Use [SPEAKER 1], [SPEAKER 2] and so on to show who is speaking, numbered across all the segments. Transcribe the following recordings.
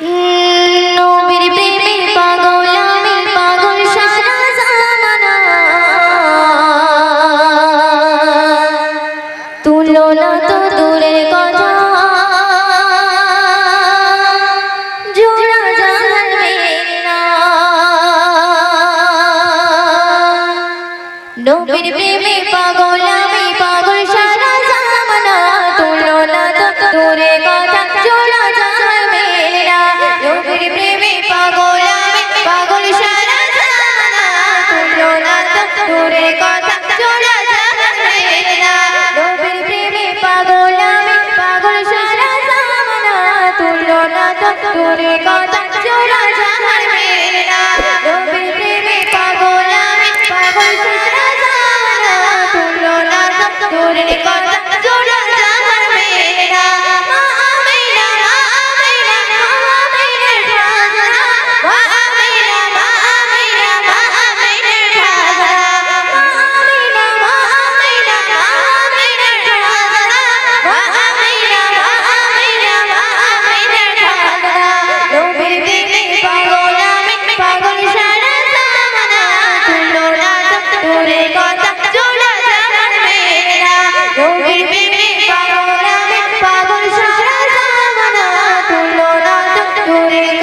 [SPEAKER 1] Mm. তোরে কথা চোরা জাহার মেরা রবির প্রেমে পাগল আমি পাগল শেষ রাজা তুলো না তোরে কথা Amen.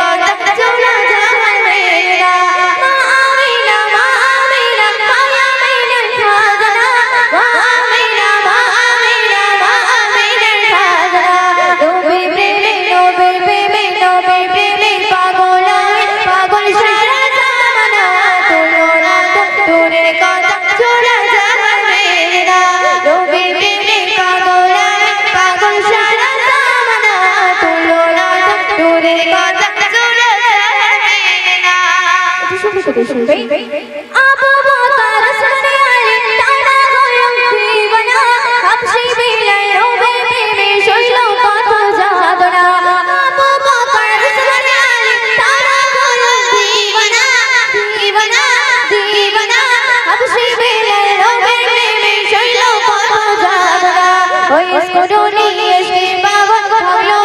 [SPEAKER 1] আবু বকর উসমান আলী তারা গোলাম জীবনা। হাবশি বিলাল রবে প্রেমে শৈল কত যাদনা। আবু বকর উসমান আলী তারা গোলাম জীবনা। জীবনা জীবনা। হাবশি বিলাল রবে প্রেমে শৈল কত যাদনা। ওই স্কুলে এসে বাবা গোলাম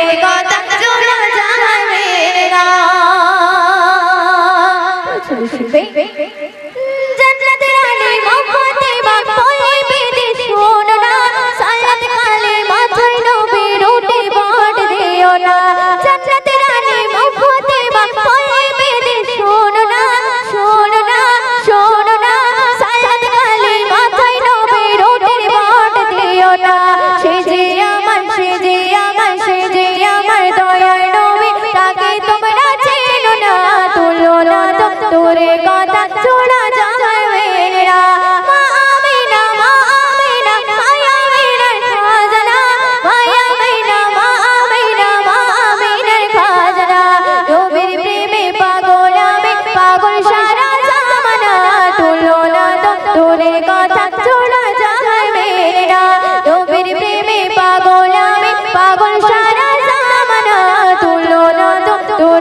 [SPEAKER 1] We got Mexico.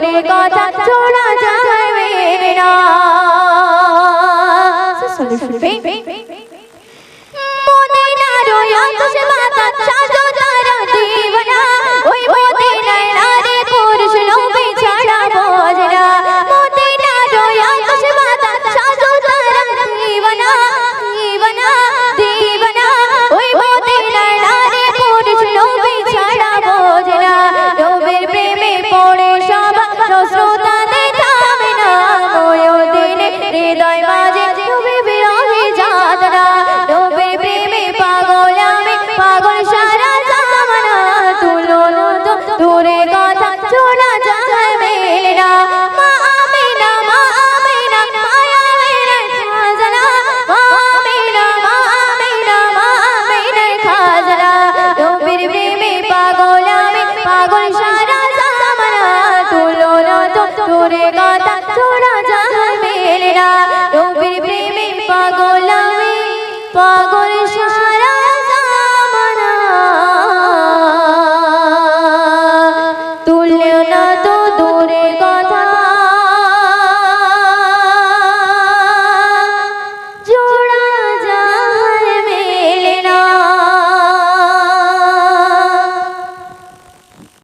[SPEAKER 1] করে কথা শোনা যাবে না তোর কথা শোনা যাবে মেরা নবীর প্রেমে পাগল আমি পাগল